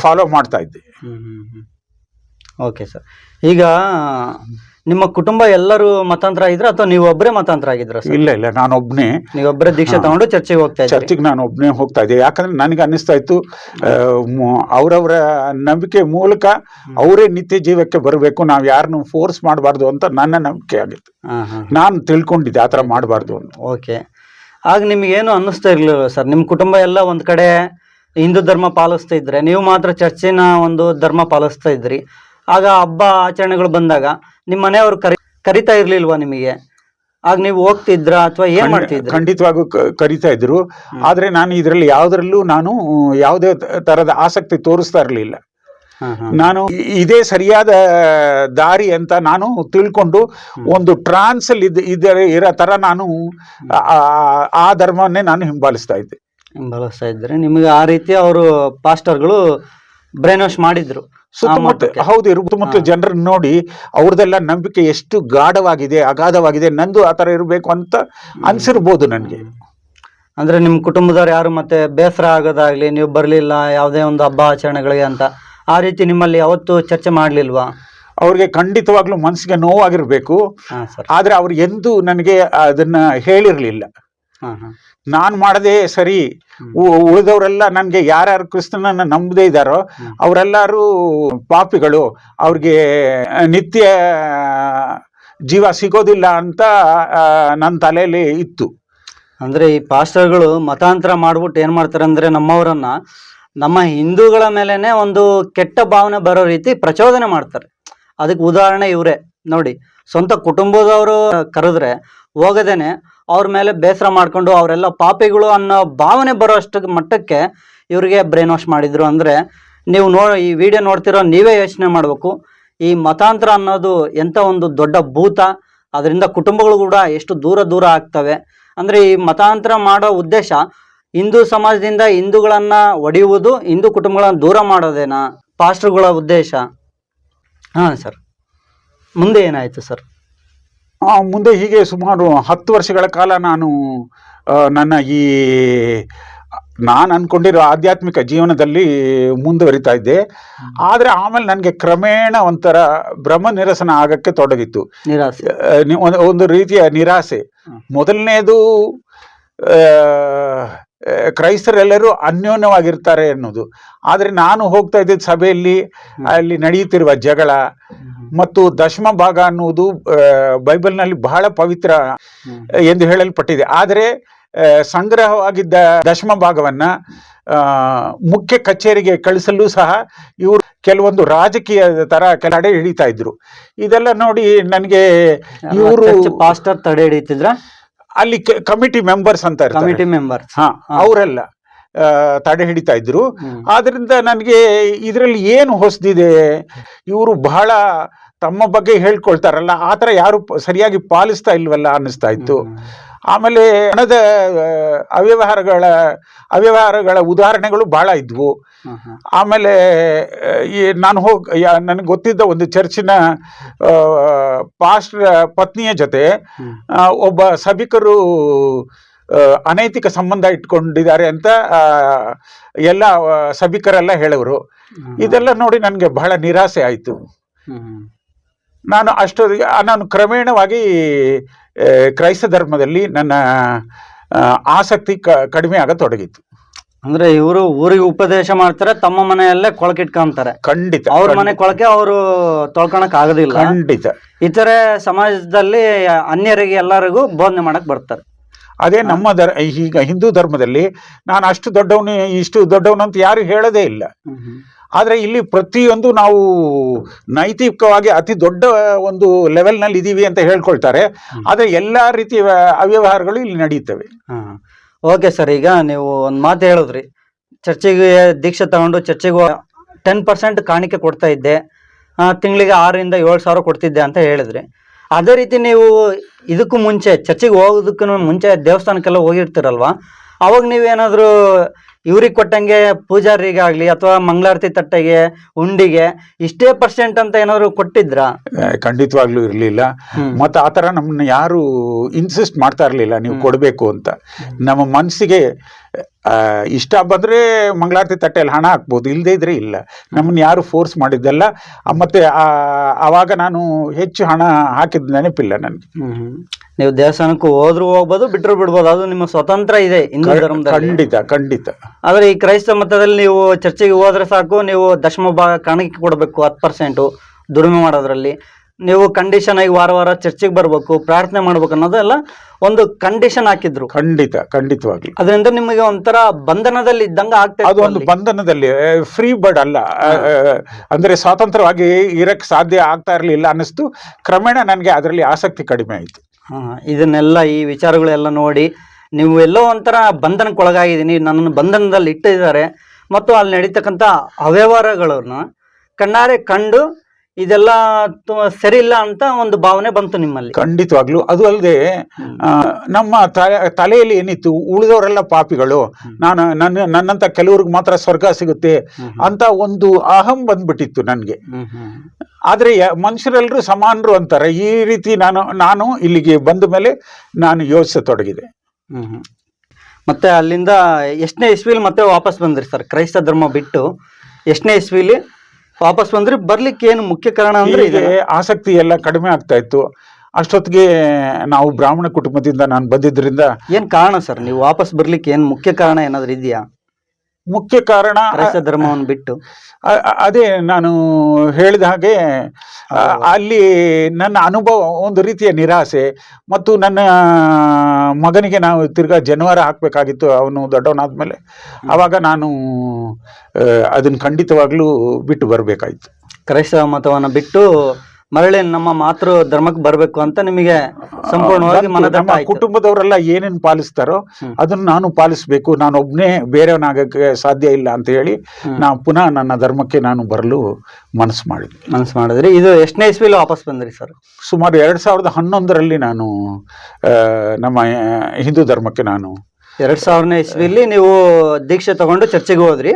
Speaker 2: ಫಾಲೋ ಮಾಡ್ತಾ ಇದ್ದೆ.
Speaker 1: ಓಕೆ ಸರ್ ಈಗ ನಿಮ್ಮ ಕುಟುಂಬ ಎಲ್ಲರೂ ಮತಾಂತರ ಆಗಿದ್ರ ಅಥವಾ ನೀವು ಒಬ್ಬರೇ ಮತಾಂತರ ಆಗಿದ್ರ ಸರ್?
Speaker 2: ಇಲ್ಲ ಇಲ್ಲ ನಾನು ಒಬ್ಬನೇ
Speaker 1: ನೀವೊಬ್ಬರೇ ದೀಕ್ಷೆ. ತಗೊಂಡು ಚರ್ಚೆಗೆ ಹೋಗ್ತಾ ಇದ್ರಿ
Speaker 2: ಚರ್ಚಿಗೆ ನಾನು ಒಬ್ಬನೇ ಹೋಗ್ತಾ ಇದ್ದೆ. ಯಾಕಂದ್ರೆ ನನಗೆ ಅನ್ನಿಸ್ತಾ ಇತ್ತು ಅವರವರ ನಂಬಿಕೆ ಮೂಲಕ ಅವರೇ ನಿತ್ಯ ಜೀವಕ್ಕೆ ಬರಬೇಕು. ನಾವು ಯಾರನ್ನು ಫೋರ್ಸ್ ಮಾಡಬಾರ್ದು ಅಂತ ನನ್ನ ನಂಬಿಕೆ ಆಗಿತ್ತು. ನಾನು ತಿಳ್ಕೊಂಡಿದ್ದೆ ಆ ಥರ ಮಾಡಬಾರ್ದು ಅಂತ.
Speaker 1: ಓಕೆ. ಆಗ ನಿಮಗೇನು ಅನ್ನಿಸ್ತಾ ಇರ್ಲಿಲ್ಲ ಸರ್? ನಿಮ್ಮ ಕುಟುಂಬ ಎಲ್ಲ ಒಂದು ಕಡೆ ಹಿಂದೂ ಧರ್ಮ ಪಾಲಿಸ್ತಾ ಇದ್ರೆ ನೀವು ಮಾತ್ರ ಚರ್ಚಿನ ಒಂದು ಧರ್ಮ ಪಾಲಿಸ್ತಾ ಇದ್ರಿ. ಆಗ ಹಬ್ಬ ಆಚರಣೆಗಳು ಬಂದಾಗ ನಿಮ್ಮ ಮನೆಯವರು ಕರಿ ಕರಿತಾ ಇರ್ಲಿಲ್ವಾ ನಿಮಗೆ? ಆಗ ನೀವು ಹೋಗ್ತಿದ್ರ ಅಥವಾ ಏನ್ ಮಾಡ್ತಿದ್ರ?
Speaker 2: ಖಂಡಿತವಾಗೂ ಕರಿತಾ ಇದ್ರು. ಆದ್ರೆ ನಾನು ಇದರಲ್ಲಿ ಯಾವ್ದ್ರಲ್ಲೂ ನಾನು ಯಾವುದೇ ತರದ ಆಸಕ್ತಿ ತೋರಿಸ್ತಾ ಇರಲಿಲ್ಲ. ನಾನು ಇದೇ ಸರಿಯಾದ ದಾರಿ ಅಂತ ನಾನು ತಿಳ್ಕೊಂಡು ಒಂದು ಟ್ರಾನ್ಸ್ ಅಲ್ಲಿ ಇದ್ ಇದರ ಇರೋ ತರ ನಾನು ಆ ಧರ್ಮವನ್ನೇ ನಾನು ಹಿಂಬಾಲಿಸ್ತಾ ಇದ್ದೆ.
Speaker 1: ಹಿಂಬಾಲಿಸ್ತಾ ಇದ್ರೆ. ನಿಮಗೆ ಆ ರೀತಿ ಅವರು ಪಾಸ್ಟರ್ಗಳು ಬ್ರೈನ್ ವಾಶ್ ಮಾಡಿದ್ರು
Speaker 2: ಸುತ್ತಮುತ್ತ ಹೌದು ಸುತ್ತಮುತ್ತ. ಜನರನ್ನ ನೋಡಿ ಅವ್ರದೆಲ್ಲ ನಂಬಿಕೆ ಎಷ್ಟು ಗಾಢವಾಗಿದೆ ಅಗಾಧವಾಗಿದೆ ನಂದು ಆ ತರ ಇರಬೇಕು ಅಂತ ಅನ್ಸಿರ್ಬೋದು ನನಗೆ.
Speaker 1: ಅಂದ್ರೆ ನಿಮ್ ಕುಟುಂಬದವ್ರು ಯಾರು ಮತ್ತೆ ಬೇಸರ ಆಗೋದಾಗ್ಲಿ ನೀವು ಬರ್ಲಿಲ್ಲ ಯಾವುದೇ ಒಂದು ಹಬ್ಬ ಆಚರಣೆಗಳಿಗೆ ಅಂತ ಆ ರೀತಿ ನಿಮ್ಮಲ್ಲಿ ಯಾವತ್ತು ಚರ್ಚೆ ಮಾಡ್ಲಿಲ್ವಾ?
Speaker 2: ಅವ್ರಿಗೆ ಖಂಡಿತವಾಗ್ಲೂ ಮನಸ್ಸಿಗೆ ನೋವಾಗಿರ್ಬೇಕು. ಆದ್ರೆ ಅವ್ರು ಎಂದೂ ನನಗೆ ಅದನ್ನ ಹೇಳಿರ್ಲಿಲ್ಲ. ನಾನ್ ಮಾಡದೇ ಸರಿ ಉಳಿದವರೆಲ್ಲ ನನ್ಗೆ ಯಾರ್ಯಾರು ಕ್ರಿಸ್ತನನ್ನ ನಂಬದೇ ಇದ್ದಾರೋ. ಅವರೆಲ್ಲರೂ ಪಾಪಿಗಳು ಅವ್ರಿಗೆ ನಿತ್ಯ ಜೀವ ಸಿಗೋದಿಲ್ಲ ಅಂತ ನನ್ನ ತಲೆಯಲ್ಲಿ ಇತ್ತು.
Speaker 1: ಅಂದ್ರೆ ಈ ಪಾಸ್ಟರ್ಗಳು ಮತಾಂತರ ಮಾಡ್ಬಿಟ್ಟು ಏನು ಮಾಡ್ತಾರೆ ಅಂದ್ರೆ ನಮ್ಮವರನ್ನ ನಮ್ಮ ಹಿಂದೂಗಳ ಮೇಲೆನೆ ಒಂದು ಕೆಟ್ಟ ಭಾವನೆ ಬರೋ ರೀತಿ ಪ್ರಚೋದನೆ ಮಾಡ್ತಾರೆ. ಅದಕ್ಕೆ ಉದಾಹರಣೆ ಇವರೇ ನೋಡಿ ಸ್ವಂತ ಕುಟುಂಬದವರು ಕರೆದ್ರೆ ಹೋಗದೇನೆ ಅವ್ರ ಮೇಲೆ ಬೇಸರ ಮಾಡ್ಕೊಂಡು ಅವರೆಲ್ಲ ಪಾಪಿಗಳು ಅನ್ನೋ ಭಾವನೆ ಬರೋ ಅಷ್ಟು ಮಟ್ಟಕ್ಕೆ ಇವರಿಗೆ ಬ್ರೈನ್ ವಾಶ್ ಮಾಡಿದ್ರು ಅಂದ್ರೆ ನೀವು ನೋ, ಈ ವಿಡಿಯೋ ನೋಡ್ತಿರೋ ನೀವೇ ಯೋಚನೆ ಮಾಡಬೇಕು. ಈ ಮತಾಂತರ ಅನ್ನೋದು ಎಂತ ಒಂದು ದೊಡ್ಡ ಭೂತ, ಅದರಿಂದ ಕುಟುಂಬಗಳು ಕೂಡ ಎಷ್ಟು ದೂರ ದೂರ ಆಗ್ತವೆ. ಅಂದ್ರೆ ಈ ಮತಾಂತರ ಮಾಡೋ ಉದ್ದೇಶ ಹಿಂದೂ ಸಮಾಜದಿಂದ ಹಿಂದೂಗಳನ್ನ ಒಡೆಯುವುದು, ಹಿಂದೂ ಕುಟುಂಬಗಳನ್ನ ದೂರ ಮಾಡೋದೇನಾ? ಪಾಸ್ಟರ್ಗಳ ಉದ್ದೇಶ. ಹಾಂ ಸರ್. ಮುಂದೆ ಏನಾಯ್ತು ಸರ್?
Speaker 2: ಮುಂದೆ ಹೀಗೆ ಸುಮಾರು ಹತ್ತು ವರ್ಷಗಳ ಕಾಲ ನಾನು ನನ್ನ ಈ ನಾನು ಅಂದ್ಕೊಂಡಿರೋ ಆಧ್ಯಾತ್ಮಿಕ ಜೀವನದಲ್ಲಿ ಮುಂದುವರಿತಾ ಇದ್ದೆ. ಆದರೆ ಆಮೇಲೆ ನನಗೆ ಕ್ರಮೇಣ ಒಂಥರ ಭ್ರಮ ನಿರಸನ ಆಗಕ್ಕೆ ತೊಡಗಿತ್ತು.
Speaker 1: ನಿರಾಸೆ.
Speaker 2: ಒಂದು- ರೀತಿಯ ನಿರಾಸೆ. ಮೊದಲನೇದು ಕ್ರೈಸ್ತರೆಲ್ಲರೂ ಅನ್ಯೋನ್ಯವಾಗಿರ್ತಾರೆ ಅನ್ನೋದು. ಆದರೆ ನಾನು ಹೋಗ್ತಾ ಇದ್ದಿದ್ದ ಸಭೆಯಲ್ಲಿ ಅಲ್ಲಿ ನಡೆಯುತ್ತಿರುವ ಜಗಳ ಮತ್ತು ದಶಮ ಭಾಗ ಅನ್ನುವುದು ಬೈಬಲ್ನಲ್ಲಿ ಬಹಳ ಪವಿತ್ರ ಎಂದು ಹೇಳಲ್ಪಟ್ಟಿದೆ. ಆದರೆ ಸಂಗ್ರಹವಾಗಿದ್ದ ದಶಮ ಭಾಗವನ್ನ ಮುಖ್ಯ ಕಚೇರಿಗೆ ಕಳಿಸಲು ಸಹ ಇವರು ಕೆಲವೊಂದು ರಾಜಕೀಯ ತರ ತಡೆ ಹಿಡಿತಾ ಇದ್ರು. ಇದೆಲ್ಲ ನೋಡಿ ನನಗೆ ಇವರು
Speaker 1: ಪಾಸ್ಟರ್ ತಡೆ ಹಿಡಿತಿದ್ರ?
Speaker 2: ಅಲ್ಲಿ ಕಮಿಟಿ ಮೆಂಬರ್ಸ್ ಅಂತ
Speaker 1: ಕಮಿಟಿ ಮೆಂಬರ್ಸ್
Speaker 2: ಹಾ. ಅವರೆಲ್ಲ. ತಡೆ ಹಿಡಿತಾ ಇದ್ರು. ಆದ್ರಿಂದ ನನಗೆ ಇದರಲ್ಲಿ ಏನು ಹೊಸದಿದೆ? ಇವರು ಬಹಳ ತಮ್ಮ ಬಗ್ಗೆ ಹೇಳ್ಕೊಳ್ತಾರಲ್ಲ ಆ ಥರ ಯಾರು ಸರಿಯಾಗಿ ಪಾಲಿಸ್ತಾ ಇಲ್ವಲ್ಲ ಅನ್ನಿಸ್ತಾ ಇತ್ತು. ಆಮೇಲೆ ಹಣದ ಅವ್ಯವಹಾರಗಳ ಅವ್ಯವಹಾರಗಳ ಉದಾಹರಣೆಗಳು ಬಹಳ ಇದ್ವು. ಆಮೇಲೆ ಈ ನಾನು ಹೋಗಿ ನನಗೆ ಗೊತ್ತಿದ್ದ ಒಂದು ಚರ್ಚಿನ ಪಾಸ್ಟ್ ಪತ್ನಿಯ ಜೊತೆ ಒಬ್ಬ ಸಭಿಕರು ಅನೈತಿಕ ಸಂಬಂಧ ಇಟ್ಕೊಂಡಿದ್ದಾರೆ ಅಂತ ಎಲ್ಲ ಸಭಿಕರೆಲ್ಲ ಹೇಳವರು ಇದೆಲ್ಲ ನೋಡಿ ನನಗೆ ಬಹಳ ನಿರಾಸೆ ಆಯಿತು. ನಾನು ಅಷ್ಟು ನಾನು ಕ್ರಮೇಣವಾಗಿ ಕ್ರೈಸ್ತ ಧರ್ಮದಲ್ಲಿ ನನ್ನ ಆಸಕ್ತಿ ಕ ಕಡಿಮೆ ಆಗತೊಡಗಿತ್ತು
Speaker 1: ಅಂದ್ರೆ ಇವರು ಊರಿಗೆ ಉಪದೇಶ ಮಾಡ್ತಾರೆ ತಮ್ಮ ಮನೆಯಲ್ಲೇ ಕೊಳಕಿಟ್ಕೊಂತಾರೆ
Speaker 2: ಖಂಡಿತ
Speaker 1: ಅವ್ರ ಮನೆ ಕೊಳಕೆ ಅವರು ತೊಳ್ಕೊಳಕ್ ಆಗೋದಿಲ್ಲ.
Speaker 2: ಖಂಡಿತ.
Speaker 1: ಇತರೆ ಸಮಾಜದಲ್ಲಿ ಅನ್ಯರಿಗೆ ಎಲ್ಲರಿಗೂ ಬೋಧನೆ ಮಾಡಕ್ ಬರ್ತಾರೆ.
Speaker 2: ಅದೇ ನಮ್ಮ ಧರ್ ಈಗ ಹಿಂದೂ ಧರ್ಮದಲ್ಲಿ ನಾನು ಅಷ್ಟು ದೊಡ್ಡವನು ಇಷ್ಟು ದೊಡ್ಡವನು ಅಂತ ಯಾರು ಹೇಳೋದೇ ಇಲ್ಲ. ಆದರೆ ಇಲ್ಲಿ ಪ್ರತಿಯೊಂದು ನಾವು ನೈತಿಕವಾಗಿ ಅತಿ ದೊಡ್ಡ ಒಂದು ಲೆವೆಲ್ನಲ್ಲಿ ಇದ್ದೀವಿ ಅಂತ ಹೇಳ್ಕೊಳ್ತಾರೆ. ಆದರೆ ಎಲ್ಲ ರೀತಿಯ ಅವ್ಯವಹಾರಗಳು ಇಲ್ಲಿ ನಡೆಯುತ್ತವೆ
Speaker 1: ಓಕೆ ಸರ್ ಈಗ ನೀವು ಒಂದು ಮಾತು ಹೇಳಿದ್ರಿ. ಚರ್ಚೆಗೆ ದೀಕ್ಷೆ ತಗೊಂಡು ಚರ್ಚೆಗೂ ಟೆನ್ ಪರ್ಸೆಂಟ್ ಕಾಣಿಕೆ ಕೊಡ್ತಾ ಇದ್ದೆ. ತಿಂಗಳಿಗೆ ಆರರಿಂದ ಏಳು ಸಾವಿರ ಕೊಡ್ತಿದ್ದೆ ಅಂತ ಹೇಳಿದ್ರಿ. ಅದೇ ರೀತಿ ನೀವು ಇದಕ್ಕೂ ಮುಂಚೆ ಚರ್ಚಿಗೆ ಹೋಗೋದಕ್ಕೂ ಮುಂಚೆ ದೇವಸ್ಥಾನಕ್ಕೆಲ್ಲ ಹೋಗಿರ್ತೀರಲ್ವಾ? ಅವಾಗ ನೀವೇನಾದರೂ ಇವ್ರಿಗೆ ಕೊಟ್ಟಂಗೆ ಪೂಜಾರಿಗಾಗ್ಲಿ ಅಥವಾ ಮಂಗಳಾರತಿ ತಟ್ಟೆಗೆ ಉಂಡಿಗೆ ಇಷ್ಟೇ ಪರ್ಸೆಂಟ್ ಅಂತ ಏನಾದ್ರು ಕೊಟ್ಟಿದ್ರಾ?
Speaker 2: ಖಂಡಿತವಾಗ್ಲೂ ಇರಲಿಲ್ಲ. ಮತ್ತು ಆ ಥರ ನಮ್ಮನ್ನ ಯಾರು ಇನ್ಸಿಸ್ಟ್ ಮಾಡ್ತಾ ಇರಲಿಲ್ಲ ನೀವು ಕೊಡಬೇಕು ಅಂತ. ನಮ್ಮ ಮನಸ್ಸಿಗೆ ಇಷ್ಟ ಬಂದರೆ ಮಂಗಳಾರತಿ ತಟ್ಟೆಯಲ್ಲಿ ಹಣ ಹಾಕ್ಬೋದು ಇಲ್ಲದೇ ಇದ್ರೆ ಇಲ್ಲ. ನಮ್ಮನ್ನು ಯಾರು ಫೋರ್ಸ್ ಮಾಡಿದ್ದಲ್ಲ. ಮತ್ತೆ ಆವಾಗ ನಾನು ಹೆಚ್ಚು ಹಣ ಹಾಕಿದ ನೆನಪಿಲ್ಲ ನನಗೆ.
Speaker 1: ನೀವು ದೇವಸ್ಥಾನಕ್ಕೂ ಹೋದ್ರೂ ಹೋಗ್ಬೋದು ಬಿಟ್ಟರು ಬಿಡ್ಬೋದು ಅದು ನಿಮ್ಮ ಸ್ವತಂತ್ರ ಇದೆ ಹಿಂದೂ ಧರ್ಮದ
Speaker 2: ಖಂಡಿತ ಖಂಡಿತ.
Speaker 1: ಆದರೆ ಈ ಕ್ರೈಸ್ತ ಮತದಲ್ಲಿ ನೀವು ಚರ್ಚೆಗೆ ಹೋದ್ರೆ ಸಾಕು ನೀವು ದಶಮ ಭಾಗ ಕಾಣಿಕೆ ಕೊಡಬೇಕು ಹತ್ತು ಪರ್ಸೆಂಟು ದುಡಿಮೆ ಮಾಡೋದ್ರಲ್ಲಿ. ನೀವು ಕಂಡೀಷನ್ ಆಗಿ ವಾರ ವಾರ ಚರ್ಚಿಗೆ ಬರಬೇಕು ಪ್ರಾರ್ಥನೆ ಮಾಡ್ಬೇಕು ಅನ್ನೋದೆಲ್ಲ ಒಂದು ಕಂಡೀಷನ್ ಹಾಕಿದ್ರು.
Speaker 2: ಖಂಡಿತ ಖಂಡಿತವಾಗಿ
Speaker 1: ಅದರಿಂದ ನಿಮಗೆ ಒಂಥರ ಬಂಧನದಲ್ಲಿ ಇದ್ದಂಗ ಆಗ್ತದೆ
Speaker 2: ಅದು ಒಂದು ಬಂಧನದಲ್ಲಿ ಫ್ರೀ ಬರ್ಡ್ ಅಲ್ಲ ಅಂದ್ರೆ ಸ್ವತಂತ್ರವಾಗಿ ಇರಕ್ ಸಾಧ್ಯ ಆಗ್ತಾ ಇರಲಿಲ್ಲ ಅನ್ನಿಸ್ತು. ಕ್ರಮೇಣ ನನಗೆ ಅದರಲ್ಲಿ ಆಸಕ್ತಿ ಕಡಿಮೆ ಆಯಿತು.
Speaker 1: ಇದನ್ನೆಲ್ಲ ಈ ವಿಚಾರಗಳೆಲ್ಲ ನೋಡಿ ನೀವು ಎಲ್ಲೋ ಒಂಥರ ಬಂಧನಕ್ಕೊಳಗಾಗಿದ್ದೀನಿ ನನ್ನನ್ನು ಬಂಧನದಲ್ಲಿ ಇಟ್ಟಿದ್ದಾರೆ. ಮತ್ತು ಅಲ್ಲಿ ನಡೀತಕ್ಕಂಥ ಅವ್ಯವಹಾರಗಳನ್ನು ಕಣ್ಣಾರೆ ಕಂಡು ಇದೆಲ್ಲ ಸರಿ ಇಲ್ಲ ಅಂತ ಒಂದು ಭಾವನೆ ಬಂತು ನಿಮ್ಮಲ್ಲಿ.
Speaker 2: ಖಂಡಿತವಾಗ್ಲು. ಅದು ಅಲ್ಲದೆ ನಮ್ಮ ತಲೆಯಲ್ಲಿ ಏನಿತ್ತು ಉಳಿದವರೆಲ್ಲ ಪಾಪಿಗಳು. ನಾನು ನನ್ನ ನನ್ನಂತ ಕೆಲವ್ರಿಗೆ ಮಾತ್ರ ಸ್ವರ್ಗ ಸಿಗುತ್ತೆ ಅಂತ ಒಂದು ಅಹಂ ಬಂದ್ಬಿಟ್ಟಿತ್ತು ನನಗೆ. ಆದರೆ ಮನುಷ್ಯರೆಲ್ಲರೂ ಸಮಾನರು ಅಂತಾರೆ. ಈ ರೀತಿ ನಾನು ನಾನು ಇಲ್ಲಿಗೆ ಬಂದ ಮೇಲೆ ನಾನು ಯೋಚಿಸತೊಡಗಿದೆ.
Speaker 1: ಮತ್ತೆ ಅಲ್ಲಿಂದ ಎಷ್ಟನೇ ಇಸ್ವಿಲಿ ಮತ್ತೆ ವಾಪಸ್ ಬಂದ್ರಿ ಸರ್? ಕ್ರೈಸ್ತ ಧರ್ಮ ಬಿಟ್ಟು ಎಷ್ಟನೇ ಇಸ್ವಿಲಿ? ವಾಪಸ್ ಬಂದ್ರೆ ಬರ್ಲಿಕ್ಕೆ ಏನು ಮುಖ್ಯ ಕಾರಣ ಅಂದ್ರೆ ಇದೆ
Speaker 2: ಆಸಕ್ತಿ ಎಲ್ಲ ಕಡಿಮೆ ಆಗ್ತಾ ಇತ್ತು. ಅಷ್ಟೊತ್ತಿಗೆ ನಾವು ಬ್ರಾಹ್ಮಣ ಕುಟುಂಬದಿಂದ ನಾನು ಬಂದಿದ್ದರಿಂದ
Speaker 1: ಏನ್ ಕಾರಣ ಸರ್? ನೀವು ವಾಪಸ್ ಬರ್ಲಿಕ್ಕೆ ಏನ್ ಮುಖ್ಯ ಕಾರಣ ಏನಾದ್ರು ಇದೆಯಾ?
Speaker 2: ಮುಖ್ಯ ಕಾರಣ
Speaker 1: ಧರ್ಮವನ್ನು ಬಿಟ್ಟು.
Speaker 2: ಅದೇ ನಾನು ಹೇಳಿದ ಹಾಗೆ ಅಲ್ಲಿ ನನ್ನ ಅನುಭವ ಒಂದು ರೀತಿಯ ನಿರಾಸೆ ಮತ್ತು ನನ್ನ ಮಗನಿಗೆ ನಾವು ತಿರ್ಗಾ ಜನವಾರ ಹಾಕಬೇಕಾಗಿತ್ತು ಅವನು ದೊಡ್ಡವನಾದ್ಮೇಲೆ. ಆವಾಗ ನಾನು ಅದನ್ನು ಖಂಡಿತವಾಗ್ಲೂ ಬಿಟ್ಟು ಬರಬೇಕಾಯ್ತು.
Speaker 1: ಕ್ರೈಸ್ತ ಮತವನ್ನು ಬಿಟ್ಟು ಮರಳಿ ನಮ್ಮ ಮಾತೃ ಧರ್ಮಕ್ಕೆ ಬರಬೇಕು ಅಂತ ನಿಮಗೆ ಸಂಪೂರ್ಣವಾಗಿ
Speaker 2: ನಮ್ಮ
Speaker 1: ಆಯ್ತು.
Speaker 2: ಕುಟುಂಬದವರೆಲ್ಲ ಏನೇನು ಪಾಲಿಸ್ತಾರೋ ಅದನ್ನ ನಾನು ಪಾಲಿಸಬೇಕು. ನಾನು ಒಬ್ಬನೇ ಬೇರೆಯವನಾಗಕ್ಕೆ ಸಾಧ್ಯ ಇಲ್ಲ ಅಂತ ಹೇಳಿ. ನಾನು ಪುನಃ ನನ್ನ ಧರ್ಮಕ್ಕೆ ನಾನು ಬರಲು ಮನಸ್ಸು ಮಾಡಿದೆ
Speaker 1: ಮನಸ್ಸು ಮಾಡಿದ್ರಿ. ಇದು ಎಷ್ಟನೇ ಇಸ್ವಿಲಿ ವಾಪಸ್ ಬಂದ್ರಿ ಸರ್?
Speaker 2: ಸುಮಾರು ಎರಡು ಸಾವಿರದ ಹನ್ನೊಂದರಲ್ಲಿ ನಾನು ಆ, ನಮ್ಮ ಆ, ಹಿಂದೂ ಧರ್ಮಕ್ಕೆ ನಾನು
Speaker 1: ಎರಡ್ ಸಾವಿರನೇ ಇಸ್ವಿಲಿ ನೀವು ದೀಕ್ಷೆ ತಗೊಂಡು ಚರ್ಚೆಗೆ ಹೋದ್ರಿ.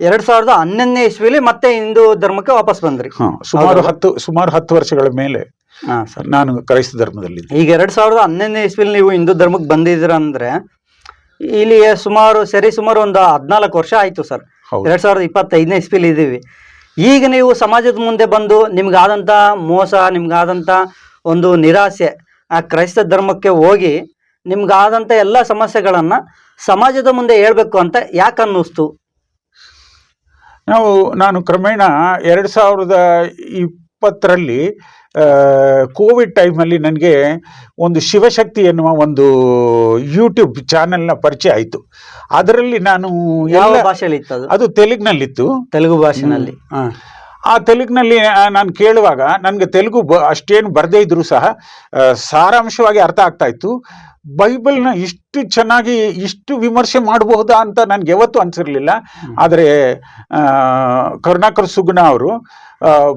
Speaker 1: ಎರಡ್ ಸಾವಿರದ ಹನ್ನೊಂದನೇ ಇಸ್ವಿಲಿ ಮತ್ತೆ ಹಿಂದೂ ಧರ್ಮಕ್ಕೆ ವಾಪಸ್ ಬಂದ್ರಿ.
Speaker 2: ಹಾ, ಸುಮಾರು? ಹತ್ತು ಸುಮಾರು ಹತ್ತು ವರ್ಷಗಳ ಮೇಲೆ
Speaker 1: ಹಾ ಸರ್.
Speaker 2: ನಾನು ಕ್ರೈಸ್ತ ಧರ್ಮದಲ್ಲಿ
Speaker 1: ಈಗ ಎರಡ್ ಸಾವಿರದ ಹನ್ನೊಂದನೇ ಇಸ್ವಿಲಿ ನೀವು ಹಿಂದೂ ಧರ್ಮಕ್ಕೆ ಬಂದಿದ್ದೀರ ಅಂದ್ರೆ ಇಲ್ಲಿ ಸುಮಾರು ಸರಿ ಸುಮಾರು ಒಂದು ಹದ್ನಾಲ್ಕು ವರ್ಷ ಆಯ್ತು ಸರ್.
Speaker 2: ಹೌದು.
Speaker 1: ಎರಡ್ ಸಾವಿರದ ಇಪ್ಪತ್ತೈದನೇ ಇಸ್ವಿಲಿ ಇದ್ದೀವಿ. ಈಗ ನೀವು ಸಮಾಜದ ಮುಂದೆ ಬಂದು ನಿಮ್ಗಾದಂಥ ಮೋಸ ನಿಮ್ಗಾದಂಥ ಒಂದು ನಿರಾಸೆ ಆ ಕ್ರೈಸ್ತ ಧರ್ಮಕ್ಕೆ ಹೋಗಿ ನಿಮ್ಗಾದಂಥ ಎಲ್ಲ ಸಮಸ್ಯೆಗಳನ್ನ ಸಮಾಜದ ಮುಂದೆ ಹೇಳ್ಬೇಕು ಅಂತ ಯಾಕೆ ಅನ್ನಿಸ್ತು
Speaker 2: ನಾವು ನಾನು ಕ್ರಮೇಣ ಎರಡು ಸಾವಿರದ ಇಪ್ಪತ್ತರಲ್ಲಿ ಕೋವಿಡ್ ಟೈಮಲ್ಲಿ ನನಗೆ ಒಂದು ಶಿವಶಕ್ತಿ ಎನ್ನುವ ಒಂದು ಯೂಟ್ಯೂಬ್ ಚಾನೆಲ್ನ ಪರಿಚಯ ಆಯಿತು. ಅದರಲ್ಲಿ ನಾನು
Speaker 1: ಯಾವ ಭಾಷೆಯಲ್ಲಿ ಇತ್ತು ಅದು?
Speaker 2: ಅದು ತೆಲುಗಿನಲ್ಲಿತ್ತು.
Speaker 1: ತೆಲುಗು ಭಾಷೆನಲ್ಲಿ.
Speaker 2: ಆ ತೆಲುಗಿನಲ್ಲಿ ನಾನು ಕೇಳುವಾಗ ನನಗೆ ತೆಲುಗು ಬ ಅಷ್ಟೇನು ಬರದೇ ಇದ್ದರೂ ಸಹ ಸಾರಾಂಶವಾಗಿ ಅರ್ಥ ಆಗ್ತಾ ಇತ್ತು. ಬೈಬಲ್ನ ಇಷ್ಟು ಚೆನ್ನಾಗಿ ಇಷ್ಟು ವಿಮರ್ಶೆ ಮಾಡಬಹುದಾ ಅಂತ ನನಗೆ ಯಾವತ್ತೂ ಅನ್ಸಿರ್ಲಿಲ್ಲ. ಆದರೆ ಕರುಣಾಕರ್ ಸುಗುಣ ಅವರು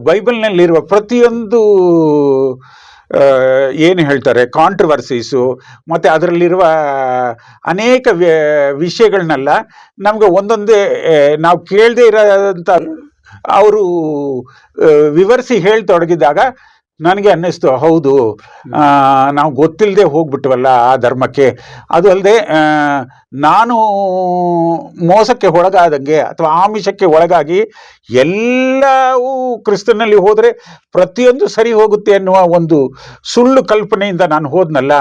Speaker 2: ಬೈಬಲ್ನಲ್ಲಿರುವ ಪ್ರತಿಯೊಂದು ಏನು ಹೇಳ್ತಾರೆ ಕಾಂಟ್ರವರ್ಸೀಸು ಮತ್ತು ಅದರಲ್ಲಿರುವ ಅನೇಕ ವಿಷಯಗಳನ್ನೆಲ್ಲ ನಮಗೆ ಒಂದೊಂದೇ ನಾವು ಕೇಳದೇ ಇರೋಂಥ ಅವರು ವಿವರಿಸಿ ಹೇಳ್ತೊಡಗಿದಾಗ ನನಗೆ ಅನ್ನಿಸ್ತು, ಹೌದು ನಾವು ಗೊತ್ತಿಲ್ಲದೆ ಹೋಗ್ಬಿಟ್ವಲ್ಲ ಆ ಧರ್ಮಕ್ಕೆ. ಅದು ಅಲ್ಲದೆ ನಾನು ಮೋಸಕ್ಕೆ ಒಳಗಾದಂಗೆ ಅಥವಾ ಆಮಿಷಕ್ಕೆ ಒಳಗಾಗಿ ಎಲ್ಲವೂ ಕ್ರಿಸ್ತನಲ್ಲಿ ಹೋದರೆ ಪ್ರತಿಯೊಂದು ಸರಿ ಹೋಗುತ್ತೆ ಅನ್ನುವ ಒಂದು ಸುಳ್ಳು ಕಲ್ಪನೆಯಿಂದ ನಾನು ಹೋದ್ನಲ್ಲ.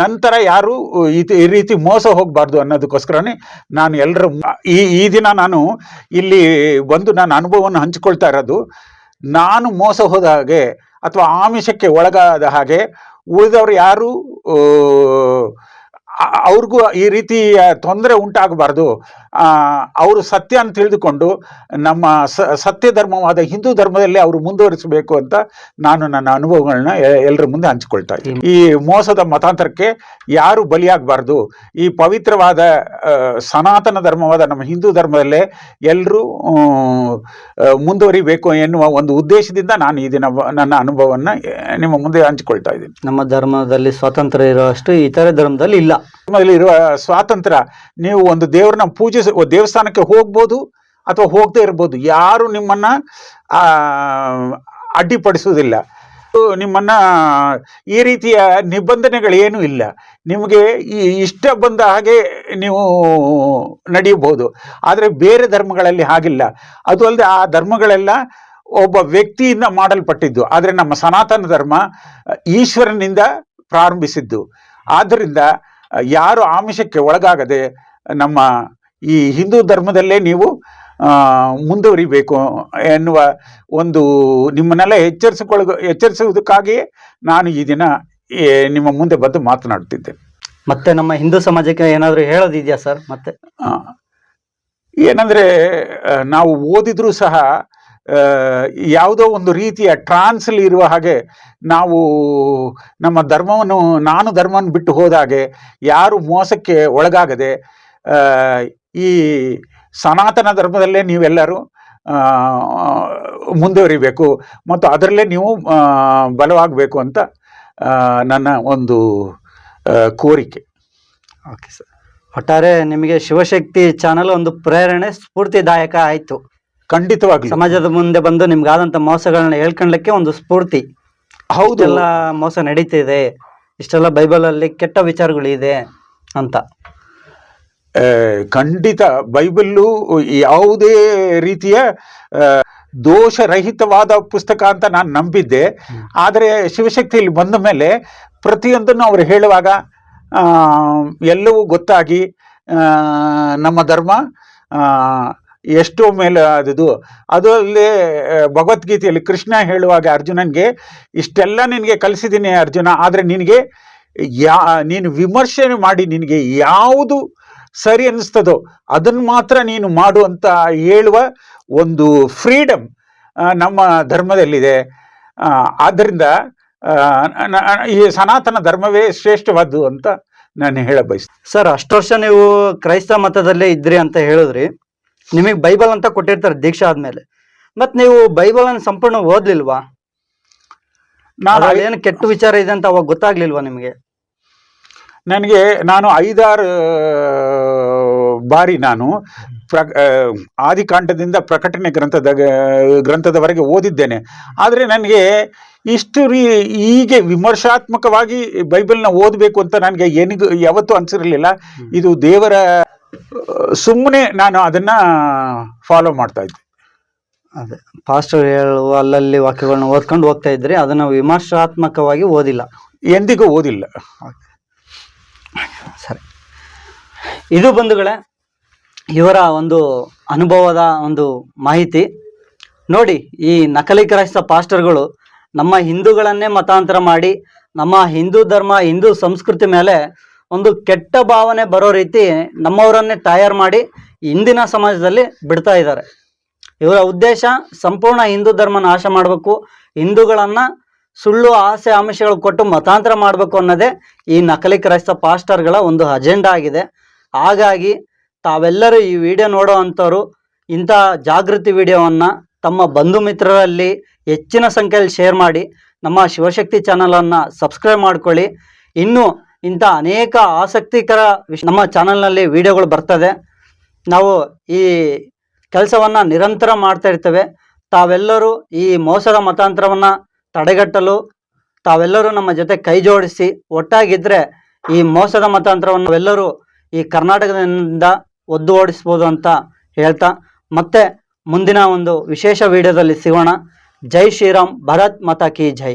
Speaker 2: ನಂತರ ಯಾರು ಈ ರೀತಿ ಮೋಸ ಹೋಗಬಾರ್ದು ಅನ್ನೋದಕ್ಕೋಸ್ಕರನೇ ನಾನು ಎಲ್ಲರ ಈ ಈ ದಿನ ನಾನು ಇಲ್ಲಿ ಬಂದು ನಾನು ಅನುಭವವನ್ನು ಹಂಚಿಕೊಳ್ತಾ ಇರೋದು. ನಾನು ಮೋಸ ಹೋದ ಹಾಗೆ ಅಥವಾ ಆಮಿಷಕ್ಕೆ ಒಳಗಾದ ಹಾಗೆ ಉಳಿದವರು ಯಾರು? ಅವ್ರಿಗೂ ಈ ರೀತಿ ತೊಂದರೆ ಉಂಟಾಗಬಾರ್ದು. ಅವರು ಸತ್ಯ ಅಂತ ತಿಳಿದುಕೊಂಡು ನಮ್ಮ ಸತ್ಯ ಧರ್ಮವಾದ ಹಿಂದೂ ಧರ್ಮದಲ್ಲಿ ಅವರು ಮುಂದುವರಿಸಬೇಕು ಅಂತ ನಾನು ನನ್ನ ಅನುಭವಗಳನ್ನ ಎಲ್ಲರ ಮುಂದೆ ಹಂಚಿಕೊಳ್ತಾ ಇದ್ದೀನಿ. ಈ ಮೋಸದ ಮತಾಂತರಕ್ಕೆ ಯಾರು ಬಲಿಯಾಗಬಾರ್ದು. ಈ ಪವಿತ್ರವಾದ ಸನಾತನ ಧರ್ಮವಾದ ನಮ್ಮ ಹಿಂದೂ ಧರ್ಮದಲ್ಲೇ ಎಲ್ಲರೂ ಮುಂದುವರಿಬೇಕು ಎನ್ನುವ ಒಂದು ಉದ್ದೇಶದಿಂದ ನಾನು ಈ ದಿನ ನನ್ನ ಅನುಭವವನ್ನು ನಿಮ್ಮ ಮುಂದೆ ಹಂಚಿಕೊಳ್ತಾ ಇದ್ದೀನಿ.
Speaker 1: ನಮ್ಮ ಧರ್ಮದಲ್ಲಿ ಸ್ವಾತಂತ್ರ್ಯ ಇರುವಷ್ಟು ಇತರೆ ಧರ್ಮದಲ್ಲಿ ಇಲ್ಲ.
Speaker 2: ಧರ್ಮದಲ್ಲಿ ಇರುವ ಸ್ವಾತಂತ್ರ್ಯ, ನೀವು ಒಂದು ದೇವ್ರನ್ನ ಪೂಜಿಸ ದೇವಸ್ಥಾನಕ್ಕೆ ಹೋಗ್ಬೋದು ಅಥವಾ ಹೋಗದೇ ಇರ್ಬೋದು, ಯಾರು ನಿಮ್ಮನ್ನ ಅಡ್ಡಿಪಡಿಸುವುದಿಲ್ಲ. ನಿಮ್ಮನ್ನ ಈ ರೀತಿಯ ನಿಬಂಧನೆಗಳೇನೂ ಇಲ್ಲ. ನಿಮಗೆ ಈ ಇಷ್ಟ ಬಂದ ಹಾಗೆ ನೀವು ನಡೆಯಬಹುದು. ಆದರೆ ಬೇರೆ ಧರ್ಮಗಳಲ್ಲಿ ಹಾಗಿಲ್ಲ. ಅದು ಅಲ್ಲದೆ ಆ ಧರ್ಮಗಳೆಲ್ಲ ಒಬ್ಬ ವ್ಯಕ್ತಿಯಿಂದ ಮಾಡಲ್ಪಟ್ಟಿದ್ದು. ಆದರೆ ನಮ್ಮ ಸನಾತನ ಧರ್ಮ ಈಶ್ವರನಿಂದ ಪ್ರಾರಂಭಿಸಿದ್ದು. ಆದ್ದರಿಂದ ಯಾರು ಆಮಿಷಕ್ಕೆ ಒಳಗಾಗದೆ ನಮ್ಮ ಈ ಹಿಂದೂ ಧರ್ಮದಲ್ಲೇ ನೀವು ಮುಂದುವರಿಬೇಕು ಎನ್ನುವ ಒಂದು ನಿಮ್ಮನ್ನೆಲ್ಲ ಎಚ್ಚರಿಸಿಕೊಳ್ಳ ಎಚ್ಚರಿಸುವುದಕ್ಕಾಗಿಯೇ ನಾನು ಈ ದಿನ ನಿಮ್ಮ ಮುಂದೆ ಬಂದು ಮಾತನಾಡ್ತಿದ್ದೇನೆ
Speaker 1: ಮತ್ತೆ ನಮ್ಮ ಹಿಂದೂ ಸಮಾಜಕ್ಕೆ ಏನಾದರೂ ಹೇಳೋದಿದೆಯಾ ಸರ್ ಮತ್ತೆ?
Speaker 2: ಏನಂದ್ರೆ ನಾವು ಓದಿದ್ರೂ ಸಹ ಯಾವುದೋ ಒಂದು ರೀತಿಯ ಟ್ರಾನ್ಸಲ್ಲಿ ಇರುವ ಹಾಗೆ ನಾವು ನಮ್ಮ ಧರ್ಮವನ್ನು, ನಾನು ಧರ್ಮವನ್ನು ಬಿಟ್ಟು ಹೋದಾಗೆ ಯಾರು ಮೋಸಕ್ಕೆ ಒಳಗಾಗದೆ ಈ ಸನಾತನ ಧರ್ಮದಲ್ಲೇ ನೀವೆಲ್ಲರೂ ಮುಂದುವರಿಬೇಕು ಮತ್ತು ಅದರಲ್ಲೇ ನೀವು ಬಲವಾಗಬೇಕು ಅಂತ ನನ್ನ ಒಂದು ಕೋರಿಕೆ.
Speaker 1: ಓಕೆ ಸರ್ ಒಟ್ಟಾರೆ ನಿಮಗೆ ಶಿವಶಕ್ತಿ ಚಾನಲ್ ಒಂದು ಪ್ರೇರಣೆ ಸ್ಫೂರ್ತಿದಾಯಕ ಆಯ್ತು.
Speaker 2: ಖಂಡಿತವಾಗ್ಲೂ
Speaker 1: ಸಮಾಜದ ಮುಂದೆ ಬಂದು ನಿಮ್ಗಾದಂತ ಮೋಸಗಳನ್ನ ಹೇಳ್ಕೊಳ್ಳಕ್ಕೆ ಒಂದು ಸ್ಫೂರ್ತಿ.
Speaker 2: ಹೌದು.
Speaker 1: ಎಲ್ಲ ಮೋಸ ನಡೀತಿದೆ. ಇಷ್ಟೆಲ್ಲ ಬೈಬಲ್ ಅಲ್ಲಿ ಕೆಟ್ಟ ವಿಚಾರಗಳಿದೆ ಅಂತ.
Speaker 2: ಖಂಡಿತ ಬೈಬಲ್ಲು ಯಾವುದೇ ರೀತಿಯ ದೋಷರಹಿತವಾದ ಪುಸ್ತಕ ಅಂತ ನಾನು ನಂಬಿದ್ದೆ. ಆದರೆ ಶಿವಶಕ್ತಿಯಲ್ಲಿ ಬಂದ ಮೇಲೆ ಪ್ರತಿಯೊಂದನ್ನು ಅವರು ಹೇಳುವಾಗ ಎಲ್ಲವೂ ಗೊತ್ತಾಗಿ ನಮ್ಮ ಧರ್ಮ ಎಷ್ಟೋ ಮೇಲೆ ಅದು ಅದರಲ್ಲಿ ಭಗವದ್ಗೀತೆಯಲ್ಲಿ ಕೃಷ್ಣ ಹೇಳುವಾಗ ಅರ್ಜುನನ್ಗೆ, ಇಷ್ಟೆಲ್ಲ ನಿನಗೆ ಕಲಿಸಿದ್ದೀನಿ ಅರ್ಜುನ, ಆದರೆ ನಿನಗೆ ಯಾ, ನೀನು ವಿಮರ್ಶೆ ಮಾಡಿ ನಿನಗೆ ಯಾವುದು ಸರಿ ಅನ್ನಿಸ್ತದೋ, ಅದನ್ನು ಮಾತ್ರ ನೀನು ಮಾಡು ಅಂತ ಹೇಳುವ ಒಂದು ಫ್ರೀಡಮ್ ನಮ್ಮ ಧರ್ಮದಲ್ಲಿದೆ. ಆದ್ದರಿಂದ ಈ ಸನಾತನ ಧರ್ಮವೇ ಶ್ರೇಷ್ಠವಾದ್ದು ಅಂತ ನಾನು ಹೇಳ ಬಯಸ್ತೀನಿ
Speaker 1: ಸರ್, ಅಷ್ಟು ವರ್ಷ ನೀವು ಕ್ರೈಸ್ತ ಮತದಲ್ಲೇ ಇದ್ರಿ ಅಂತ ಹೇಳಿದ್ರಿ. ನಿಮಗೆ ಬೈಬಲ್ ಅಂತ ಕೊಟ್ಟಿರ್ತಾರೆ ದೀಕ್ಷೆ ಆದ್ಮೇಲೆ. ಮತ್ ನೀವು ಬೈಬಲ್ ಅನ್ನು ಸಂಪೂರ್ಣ ಓದ್ಲಿಲ್ವಾ?
Speaker 2: ನಾನು
Speaker 1: ಏನು ಕೆಟ್ಟ ವಿಚಾರ ಇದೆ ಅಂತ ಅವಾಗ ಗೊತ್ತಾಗ್ಲಿಲ್ವಾ ನಿಮಗೆ?
Speaker 2: ನನಗೆ ನಾನು ಐದಾರು ಬಾರಿ ನಾನು ಪ್ರ ಆದಿಕಾಂಡದಿಂದ ಪ್ರಕಟಣೆ ಗ್ರಂಥದ ಗ್ರಂಥದವರೆಗೆ ಓದಿದ್ದೇನೆ. ಆದರೆ ನನಗೆ ಇಷ್ಟು ರೀ ಹೀಗೆ ವಿಮರ್ಶಾತ್ಮಕವಾಗಿ ಬೈಬಲ್ನ ಓದಬೇಕು ಅಂತ ನನಗೆ ಏನಿಗೂ ಯಾವತ್ತೂ ಅನಿಸಿರಲಿಲ್ಲ. ಇದು ದೇವರ ಸುಮ್ಮನೆ ನಾನು ಅದನ್ನ ಫಾಲೋ ಮಾಡ್ತಾ ಇದ್ದೆ.
Speaker 1: ಅದೇ ಪಾಸ್ಟರ್ ಹೇಳುವ ಅಲ್ಲಲ್ಲಿ ವಾಕ್ಯಗಳನ್ನ ಓದ್ಕೊಂಡು ಹೋಗ್ತಾ ಇದ್ರಿ ಅದನ್ನ ವಿಮರ್ಶಾತ್ಮಕವಾಗಿ ಓದಿಲ್ಲ.
Speaker 2: ಎಂದಿಗೂ ಓದಿಲ್ಲ.
Speaker 1: ಸರಿ. ಇದು ಬಂಧುಗಳೇ ಇವರ ಒಂದು ಅನುಭವದ ಒಂದು ಮಾಹಿತಿ. ನೋಡಿ ಈ ನಕಲಿ ಕ್ರೈಸ್ತ ಪಾಸ್ಟರ್ಗಳು ನಮ್ಮ ಹಿಂದೂಗಳನ್ನೇ ಮತಾಂತರ ಮಾಡಿ ನಮ್ಮ ಹಿಂದೂ ಧರ್ಮ ಹಿಂದೂ ಸಂಸ್ಕೃತಿ ಮೇಲೆ ಒಂದು ಕೆಟ್ಟ ಭಾವನೆ ಬರೋ ರೀತಿ ನಮ್ಮವರನ್ನೇ ತಯಾರು ಮಾಡಿ ಇಂದಿನ ಸಮಾಜದಲ್ಲಿ ಬಿಡ್ತಾ ಇದ್ದಾರೆ. ಇವರ ಉದ್ದೇಶ ಸಂಪೂರ್ಣ ಹಿಂದೂ ಧರ್ಮ ನಾಶ ಮಾಡಬೇಕು. ಹಿಂದೂಗಳನ್ನ ಸುಳ್ಳು, ಆಸೆ, ಆಮಿಷಗಳು ಕೊಟ್ಟು ಮತಾಂತರ ಮಾಡಬೇಕು ಅನ್ನೋದೇ ಈ ನಕಲಿ ಕ್ರೈಸ್ತ ಪಾಸ್ಟರ್ಗಳ ಒಂದು ಅಜೆಂಡಾ ಆಗಿದೆ. ಹಾಗಾಗಿ ತಾವೆಲ್ಲರೂ ಈ ವಿಡಿಯೋ ನೋಡೋ ಅಂಥವ್ರು ಇಂಥ ಜಾಗೃತಿ ವಿಡಿಯೋವನ್ನು ತಮ್ಮ ಬಂಧು ಮಿತ್ರರಲ್ಲಿ ಹೆಚ್ಚಿನ ಸಂಖ್ಯೆಯಲ್ಲಿ ಶೇರ್ ಮಾಡಿ. ನಮ್ಮ ಶಿವಶಕ್ತಿ ಚಾನಲನ್ನು ಸಬ್ಸ್ಕ್ರೈಬ್ ಮಾಡ್ಕೊಳ್ಳಿ. ಇನ್ನು ಇಂಥ ಅನೇಕ ಆಸಕ್ತಿಕರ ವಿಷ ನಮ್ಮ ಚಾನಲ್ನಲ್ಲಿ ವಿಡಿಯೋಗಳು ಬರ್ತದೆ. ನಾವು ಈ ಕೆಲಸವನ್ನು ನಿರಂತರ ಮಾಡ್ತಾ ಇರ್ತೇವೆ. ತಾವೆಲ್ಲರೂ ಈ ಮೋಸದ ಮತಾಂತರವನ್ನು ತಡೆಗಟ್ಟಲು, ತಾವೆಲ್ಲರೂ ನಮ್ಮ ಜೊತೆ ಕೈ ಜೋಡಿಸಿ ಒಟ್ಟಾಗಿದ್ದರೆ ಈ ಮೋಸದ ಮತಾಂತರವನ್ನು ಎಲ್ಲರೂ ಈ ಕರ್ನಾಟಕದಿಂದ ಒದ್ದು ಓಡಿಸ್ಬೋದು ಅಂತ ಹೇಳ್ತಾ, ಮತ್ತೆ ಮುಂದಿನ ಒಂದು ವಿಶೇಷ ವಿಡಿಯೋದಲ್ಲಿ ಸಿಗೋಣ. ಜೈ ಶ್ರೀರಾಮ್, ಭರತ್ ಮಾತಾ ಕಿ ಜೈ.